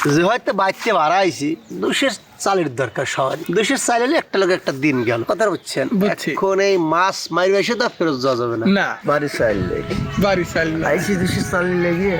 যে হয়তো বাইতে বাড়াইছি দুশের চালের দরকার সবার। দুশের চাল হলে একটা লোক একটা দিন গেল কথা বুঝছেন? এখন এই মাছ মারি এসে তো ফেরত যাওয়া যাবে না। না। বাড়ি চাইল লেগে। বাড়ি চাল না। আইসি দুশি চাল লেগে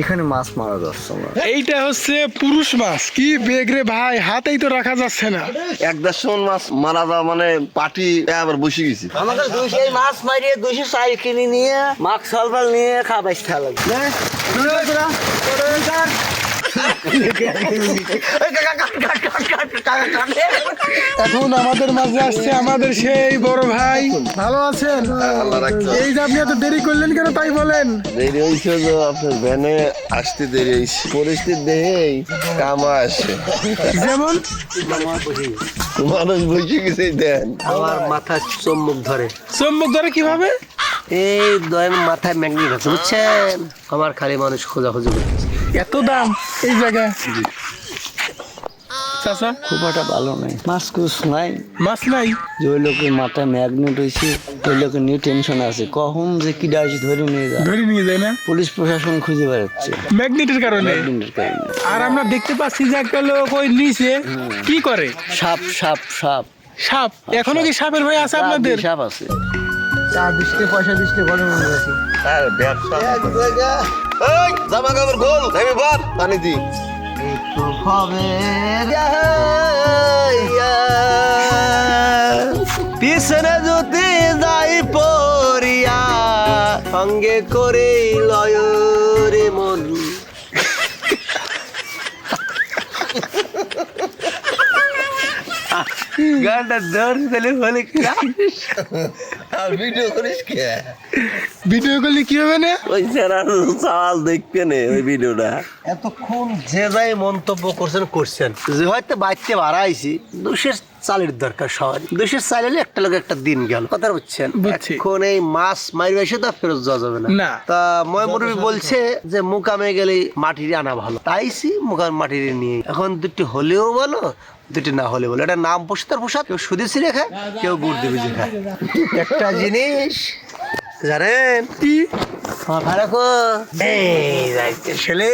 এখানে মাছ মারা যাচ্ছে এইটা হচ্ছে পুরুষ মাছ কি বেগরে ভাই হাতেই তো রাখা যাচ্ছে না। এক দেড়শো মাছ মারা যাওয়া মানে পাটি আবার বসে গেছি। আমাদের দুশো মাছ মারিয়ে দুশো চাল কিনে নিয়ে মাছ সালবাল নিয়ে খাবাই লাগবে এখন আমাদের মাঝে আসছে আমাদের সেই বড় ভাই। ভালো আছেন? এই যে আপনি এত দেরি করলেন কেন তাই বলেন? দেরি হয়েছে যে আপনার ভ্যানে আসতে দেরি হয়েছে। পরিস্থিতি দেখেই কামা আসে যেমন? মানুষ বসে গেছে দেন। আমার মাথা চম্মুক ধরে। চম্বক ধরে কীভাবে? এই দয়ের মাথায় ম্যাগনেট আছে বুঝছেন? আমার খালি মানুষ খোঁজাখুঁজি করতেছে। এত দাম এই জায়গায়? চাচা? খুব একটা ভালো নাই। মাছ কুছ নাই? মাছ নাই? যে ওই লোকের মাথায় ম্যাগনেট হয়েছে ওই লোকের নিয়ে টেনশন আছে। কখন যে কিডা এসে ধরে নিয়ে যায়। ধরে নিয়ে যায় না? পুলিশ প্রশাসন খুঁজে বেড়াচ্ছে। ম্যাগনেটের কারণে? আর আমরা দেখতে পাচ্ছি যে একটা লোক ওই নিচে কি করে? সাপ সাপ সাপ। সাপ? এখনও কি সাপের ভয় আছে আপনাদের? সাপ আছে। চা দিসতে পয়সা দিসতে বড় মনে আছে আর ব্যবসা। এই, জামা কাপড় গোল ভেবে বার পানি দি। পিছনে যদি যাই পড়িয়া সঙ্গে করে লয় রে মন। গানটা ধর তাহলে বলে আর ভিডিও করিস কে? ভিডিও করলে কি হবে না? ওই চাল দেখতে নে ওই ভিডিওটা। এতক্ষণ যে যাই মন্তব্য করছেন করছেন। যে হয়তো বাইতে বাড়াইছি দুশের চালের দরকার সবার দুশের চাল হলে একটা লোক একটা দিন গেল। কথা বুঝছেন? এখন এই মাছ মারি এসে তো ফেরত যাওয়া যাবে না। না। তা ময়মুরবি বলছে যে মুকামে গেলে মাটির আনা ভালো। তাইছি মুকাম মাটির নিয়ে। এখন দুটি হলেও বলো দুটি না হলে বলো। এটা নাম পোষতার পোশাক কেউ সুদি ছিঁড়ে খায় কেউ গুড় দিবে খায়। একটা জিনিস জানেন? কি? আমার রাখো ছেলে?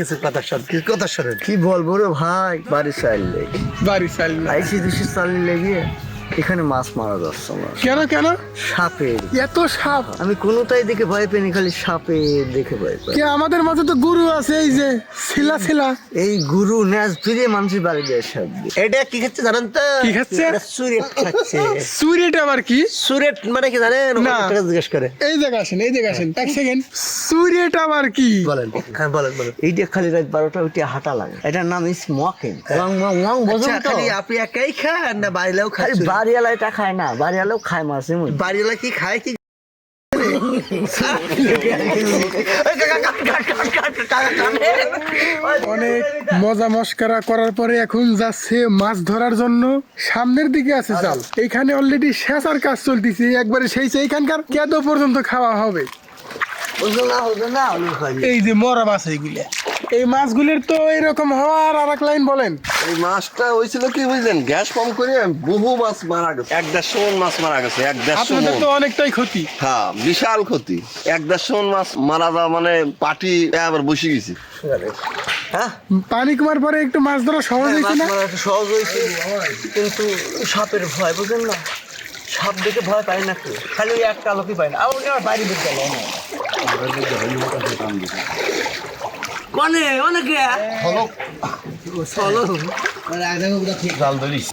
কিছু কথা শোন কি কথা শোনেন? কি বলব রে ভাই? বাড়ি চাইল। বাড়ি চাল না। আইসি দুশি চাল লেগে। এখানে মাছ মারা যাচ্ছে আমার। কেন কেন? সাপের এত সাপ! আমি কোনোটাই দেখে ভয় পাইনি খালি সাপের দেখে ভয় পাই। কে আমাদের মাঝে তো গুরু আছে এই যে ছিলা ছিলা। এই গুরু ন্যাস ফিরে মানুষের বাড়ি দেয় সব এটা কি খাচ্ছে জানেন তো? কি খাচ্ছে? সুরেট খাচ্ছে। সুরেট আবার কি? সুরেট মানে কি জানেন? না। জিজ্ঞেস করে। এই জায়গা আসেন এই জায়গা আসেন এক সেকেন্ড সুরেট আবার কি? বলেন হ্যাঁ বলেন বলেন। এইটা খালি রাত বারোটা উঠে হাঁটা লাগে। এটার নাম স্মোকিং ওয়াং ওয়াং ওয়াং বোঝেন আচ্ছা তো। আপনি একাই খান না বাইরেও খালি খাচ্ছে বাড়িওয়ালা এটা খায় না বাড়িওয়ালাও খায় মাছ এমন বাড়িওয়ালা কি খায় কি? অনেক মজা মস্করা করার পরে এখন যাচ্ছে মাছ ধরার জন্য। সামনের দিকে আছে জাল। এখানে অলরেডি শেষার কাজ চলতেছে। একবারে সেই সেইখানকার কেদ পর্যন্ত খাওয়া হবে। এই যে মরা মাছ এইগুলা। এই মাছগুলির তো এরকম হওয়ার আর এক লাইন বলেন। এই মাছটা হয়েছিল কি বুঝলেন? গ্যাস করে বহু মাছ মারা গেছে। এক দেড়শো মন মাছ মারা গেছে এক দেড়শো আপনাদের তো অনেকটাই ক্ষতি। হ্যাঁ বিশাল ক্ষতি। এক দেড়শো মন মাছ মারা যাওয়া মানে পাটি আবার বসে গেছি। হ্যাঁ? পানি কমার পরে একটু মাছ ধরা সহজ হয়েছে না? সহজ হয়েছে। কিন্তু সাপের ভয় বুঝলেন না? সাপ দেখে ভয় পাই না খালি একটা লোকই পাই না। আমার আমার বাইরে বের গেল মানে অনেকে চলো জাল ধরিস।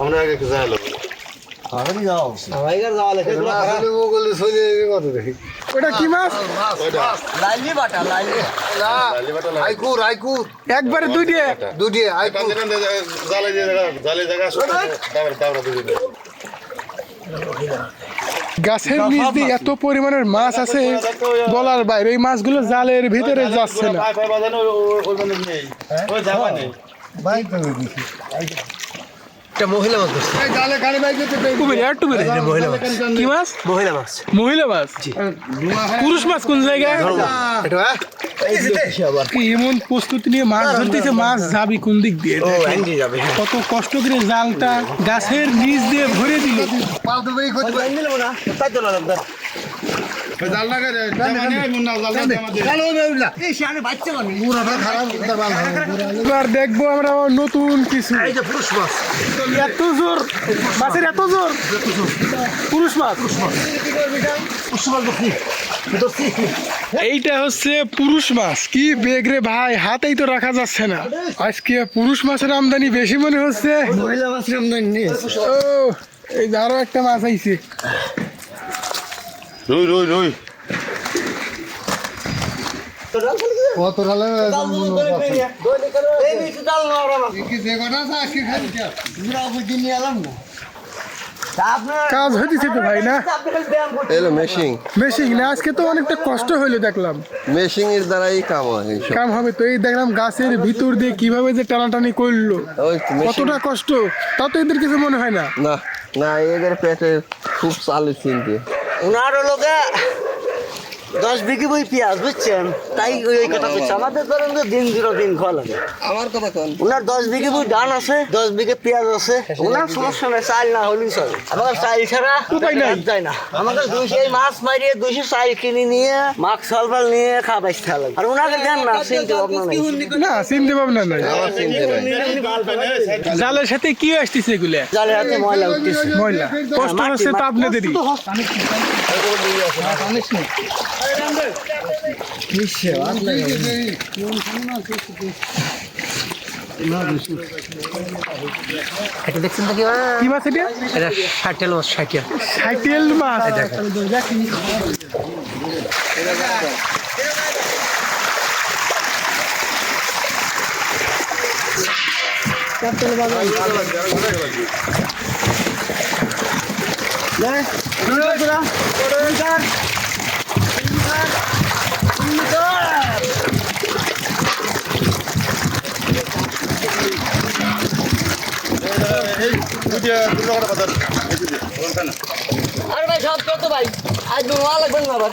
আমরা আগে যাই লোক আমাইগার যাওয়া লেখে ওটা কি মাছ? লাইলি বাটা লাইলি। আইকুর আইকুর। একবারে দুইটা দুটি আইকুর। জালে জালে জায়গা গাছের নিচ দিয়ে এত পরিমাণের মাছ আছে বলার বাইরে এই মাছগুলো জালের ভিতরে যাচ্ছে না। একটা মহিলা মাছ ধরছে। মহিলা মাছ। কি মাছ? মহিলা মাছ। মহিলা মাছ? পুরুষ মাছ কোন জায়গায়? হ্যাঁ? কি এমন প্রস্তুতি নিয়ে মাছ ধরতেছে মাছ যাবি কোন দিক দিয়ে? যাবে কত কষ্ট করে জালটা গাছের নিচ দিয়ে ভরে দিল। এবার দেখব আমরা নতুন কিছু। এত জোর মাছের এত জোর। পুরুষ মাছ। এইটা হচ্ছে পুরুষ মাছ। কি বেগ রে ভাই হাতেই তো রাখা যাচ্ছে না। আজকে পুরুষ মাছের আমদানি বেশি মনে হচ্ছে। মহিলা মাছের আমদানি নিয়ে ও এই আরও একটা মাছ আইছে। রুই রুই রুই কাজ হইতেছে তো ভাই না? এলো মেশিং মেশিন। না আজকে তো অনেকটা কষ্ট হইল দেখলাম। মেশিং এর দ্বারাই কাম হয় কাম হবে তো এই দেখলাম গাছের ভিতর দিয়ে কীভাবে যে টানাটানি করল। কতটা কষ্ট? তা তো এদের কিছু মনে হয় না। না না এদের পেটে খুব চালু চিনতে ওনার হলো দশ বিঘি বই পেঁয়াজ বুঝছেন তাই ওই কথা বলছে আমাদের ধরেন যে দিন দিন দিন খাওয়া লাগে আমার কথা কোন ওনার দশ বিঘে বই ধান আছে দশ বিঘে পেঁয়াজ আছে ওনার সমস্যা নেই চাল না হলেই চলে আমাদের চাল ছাড়া উপায় নাই। যায় না আমাদের দুইশো এই মাছ মারিয়ে দুইশো চাল কিনে নিয়ে মাছ সলবাল নিয়ে বাইতে লাগে আর ওনাকে দেন না চিনতে ভাবনা নাই না চিনতে ভাবনা নাই আমার চিনতে নাই জালের সাথে কি আসতেছে এগুলা জালের হাতে ময়লা উঠতেছে ময়লা কষ্ট হচ্ছে তো আপনাদেরই এটা দেখছেন তো কি কি মাছ এটা? এটা ষাটেল মাছ ষাটিয়া সাইকেল মাছ। আরে ভাই সব কত ভাই? আজ নোয়া লাগবে না আবার।